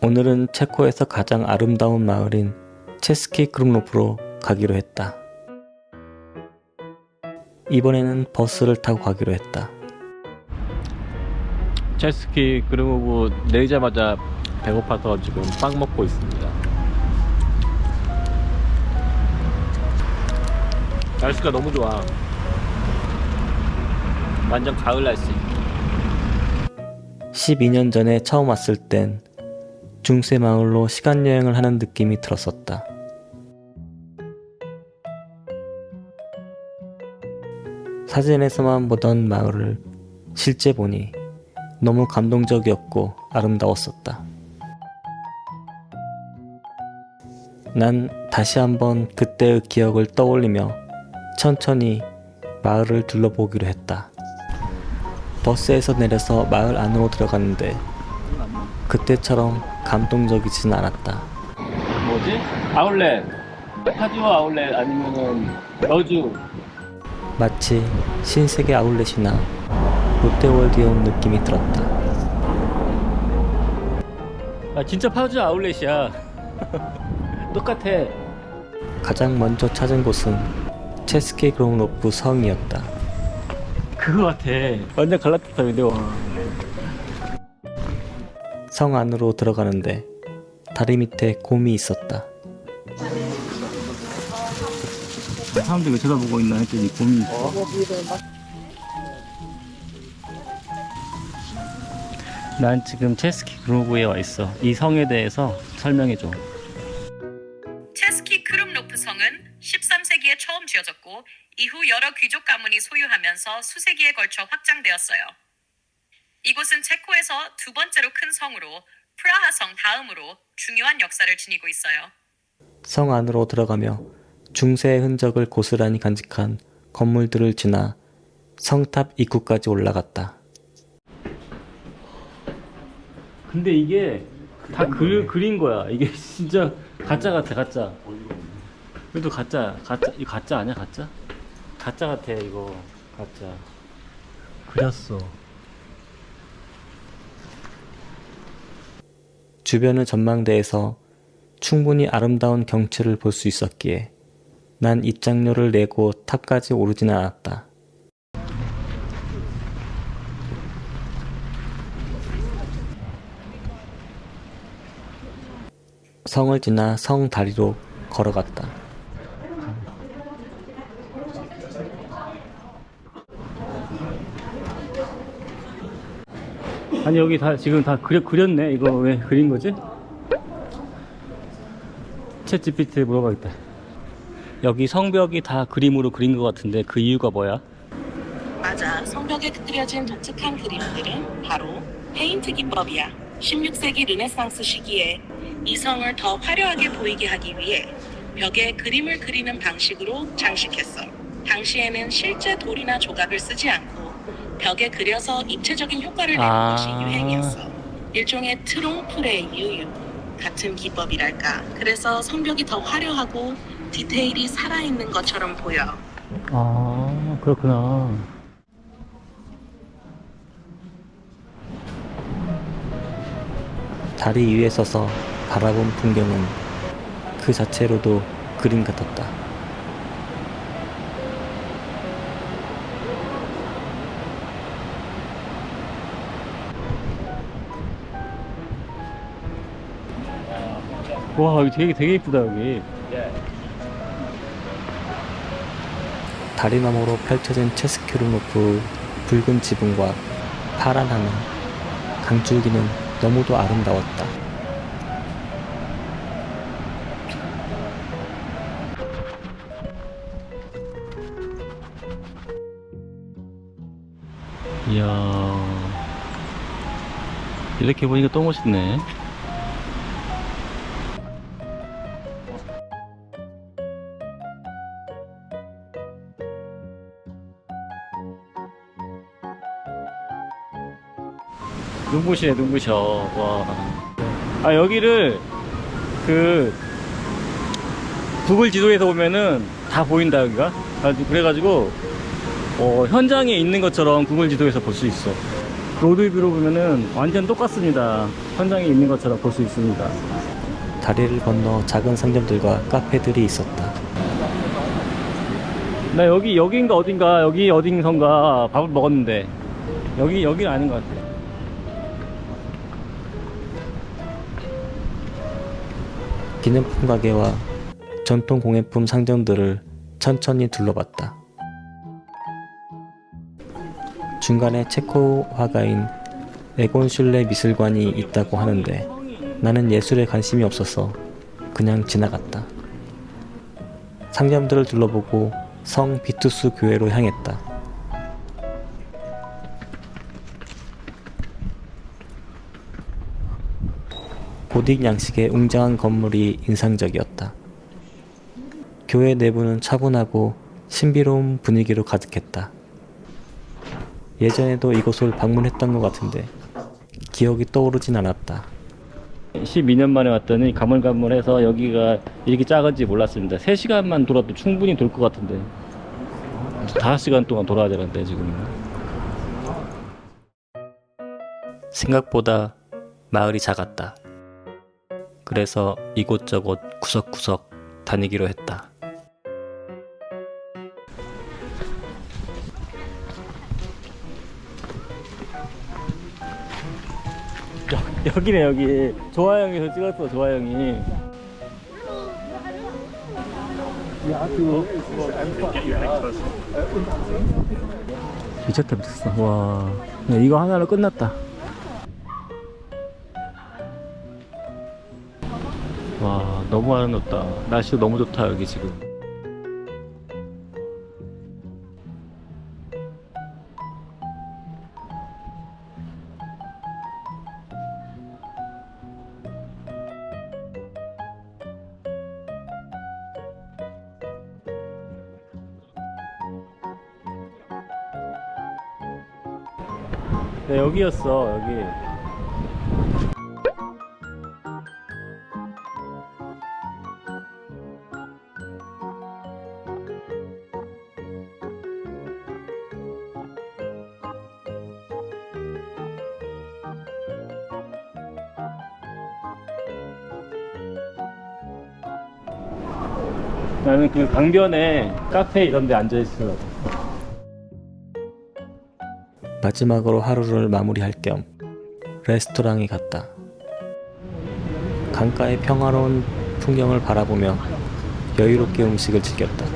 오늘은 체코에서 가장 아름다운 마을인 체스키 크lum노프로 가기로 했다. 이번에는 버스를 타고 가기로 했다. 체스키 그루브 내리자마자 배고파서 지금 빵 먹고 있습니다. 날씨가 너무 좋아. 완전 가을 날씨. 12년 전에 처음 왔을 땐 중세 마을로 시간 여행을 하는 느낌이 들었었다. 사진에서만 보던 마을을 실제 보니 너무 감동적이었고 아름다웠었다. 난 다시 한번 그때의 기억을 떠올리며 천천히 마을을 둘러보기로 했다. 버스에서 내려서 마을 안으로 들어갔는데 그때처럼 감동적이진 않았다. 뭐지? 아울렛. 카지오 아울렛 아니면은 여주. 마치 신세계 아울렛이나 롯데월드에 온 느낌이 들었다. 아 진짜 파주 아울렛이야. 똑같아. 가장 먼저 찾은 곳은 체스케 그롱 로프 성이었다. 그거 같아. 완전 갈라타타인데 와. 성 안으로 들어가는데 다리 밑에 곰이 있었다. 사람들이 왜 쳐다보고 있나 했더니 곰이 있어. 난 지금 체스키 그루브에 와 있어. 이 성에 대해서 설명해 줘. 체스키 크룸노프 성은 13세기에 처음 지어졌고 이후 여러 귀족 가문이 소유하면서 수세기에 걸쳐 확장되었어요. 이곳은 체코에서 두 번째로 큰 성으로 프라하 성 다음으로 중요한 역사를 지니고 있어요. 성 안으로 들어가며 중세의 흔적을 고스란히 간직한 건물들을 지나 성탑 입구까지 올라갔다. 근데 이게 다 그, 그린 거야. 이게 진짜 가짜 같아, 가짜. 그래도 가짜, 가짜, 이거 가짜 아니야, 가짜? 가짜 같아, 이거. 가짜. 그렸어. 주변의 전망대에서 충분히 아름다운 경치를 볼 수 있었기에 난 입장료를 내고 탑까지 오르지는 않았다. 성을 지나 성 다리로 걸어갔다. 아니, 여기 다, 지금 다 그려, 그렸네. 이거 왜 그린 거지? 챗 GPT에 물어봐야겠다. 여기 성벽이 다 그림으로 그린 것 같은데 그 이유가 뭐야? 맞아. 성벽에 그려진 독특한 그림들은 바로 페인트 기법이야. 16세기 르네상스 시기에 이 성을 더 화려하게 보이게 하기 위해 벽에 그림을 그리는 방식으로 장식했어. 당시에는 실제 돌이나 조각을 쓰지 않고 벽에 그려서 입체적인 효과를 내는 아. 것이 유행이었어. 일종의 트롱프레 유유 같은 기법이랄까. 그래서 성벽이 더 화려하고 디테일이 살아있는 것처럼 보여. 아, 그렇구나. 다리 위에 서서 바라본 풍경은 그 자체로도 그림 같았다. 와, 여기 되게, 되게 이쁘다, 여기. 다리 너머로 펼쳐진 체스키르노프 붉은 지붕과 파란 하늘, 강줄기는 너무도 아름다웠다. 이야. 이렇게 보니까 또 멋있네. 눈부시네, 눈부셔. 와. 아, 여기를, 그, 구글 지도에서 보면은 다 보인다, 여기가. 아, 그래가지고, 어, 현장에 있는 것처럼 구글 지도에서 볼 수 있어. 로드뷰로 보면은 완전 똑같습니다. 현장에 있는 것처럼 볼 수 있습니다. 다리를 건너 작은 상점들과 카페들이 있었다. 나 여기 여기인가 어딘가 여기 어딘선가 밥을 먹었는데 여기 여기는 아닌 것 같아. 기념품 가게와 전통 공예품 상점들을 천천히 둘러봤다. 중간에 체코 화가인 에곤 슐레 미술관이 있다고 하는데 나는 예술에 관심이 없어서 그냥 지나갔다. 상점들을 둘러보고 성 비투스 교회로 향했다. 고딕 양식의 웅장한 건물이 인상적이었다. 교회 내부는 차분하고 신비로운 분위기로 가득했다. 예전에도 이곳을 방문했던 것 같은데 기억이 떠오르진 않았다. 12년 만에 왔더니 가물가물해서 여기가 이렇게 작은지 몰랐습니다. 3시간만 돌아도 충분히 돌 것 같은데 5시간 동안 돌아야 되는데 지금 생각보다 마을이 작았다. 그래서 이곳저곳 구석구석 다니기로 했다. 여, 여기네 여기. 조화영에서 찍었어 조화영이. 미쳤다 미쳤어. 와. 야, 이거 하나로 끝났다 아름답다. 날씨도 너무 좋다 여기 지금. 네, 여기였어 여기 나는 그 강변에 카페 이런 데 앉아 있으려고 마지막으로 하루를 마무리할 겸 레스토랑에 갔다. 강가의 평화로운 풍경을 바라보며 여유롭게 음식을 즐겼다.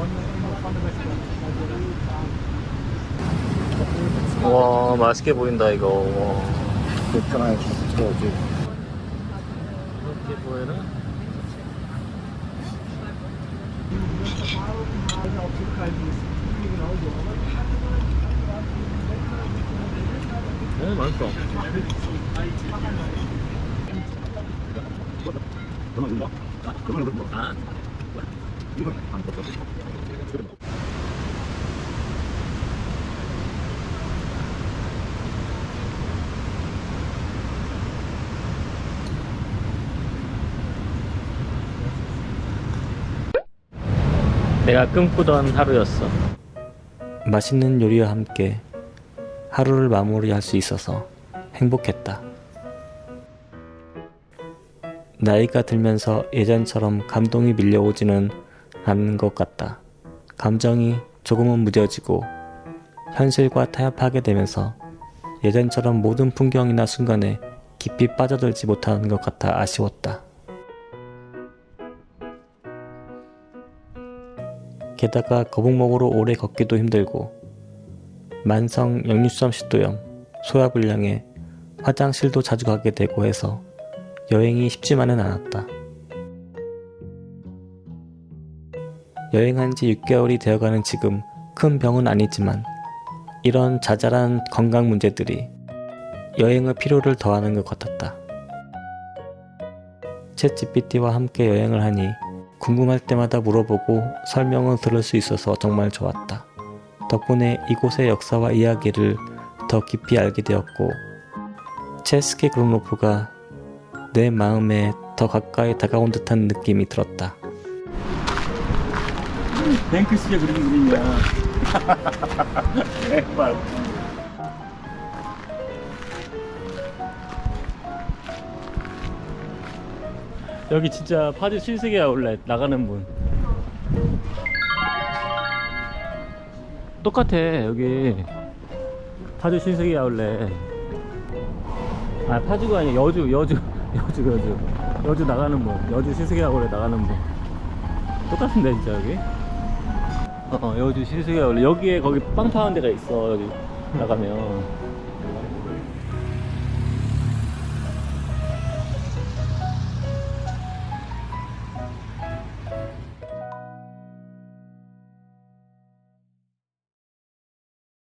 와 맛있게 보인다 이거 베트남에 가서 들어오지. 이렇게 보여라 네 맛있어 내가 꿈꾸던 하루였어 맛있는 요리와 함께 하루를 마무리할 수 있어서 행복했다. 나이가 들면서 예전처럼 감동이 밀려오지는 않는 것 같다. 감정이 조금은 무뎌지고 현실과 타협하게 되면서 예전처럼 모든 풍경이나 순간에 깊이 빠져들지 못하는 것 같아 아쉬웠다. 게다가 거북목으로 오래 걷기도 힘들고 만성 역류성 식도염, 소화불량에 화장실도 자주 가게 되고 해서 여행이 쉽지만은 않았다. 여행한 지 6개월이 되어가는 지금 큰 병은 아니지만 이런 자잘한 건강 문제들이 여행의 피로를 더하는 것 같았다. 챗 GPT와 함께 여행을 하니 궁금할 때마다 물어보고 설명을 들을 수 있어서 정말 좋았다. 덕분에 이곳의 역사와 이야기를 더 깊이 알게 되었고 체스키 그로노프가 내 마음에 더 가까이 다가온 듯한 느낌이 들었다. 뱅크시에 그린 그림이야 대박 여기 진짜 파주 신세계 아울렛 나가는 문 똑같아 여기. 파주 신세계 아울렛 아 파주가 아니야 여주 여주 여주 여주. 여주 나가는 문 여주 신세계 아울렛 나가는 문 똑같은데 진짜 여기? 어, 어 여주 신세계 아울렛 여기에 거기 빵 파는 데가 있어 여기 나가면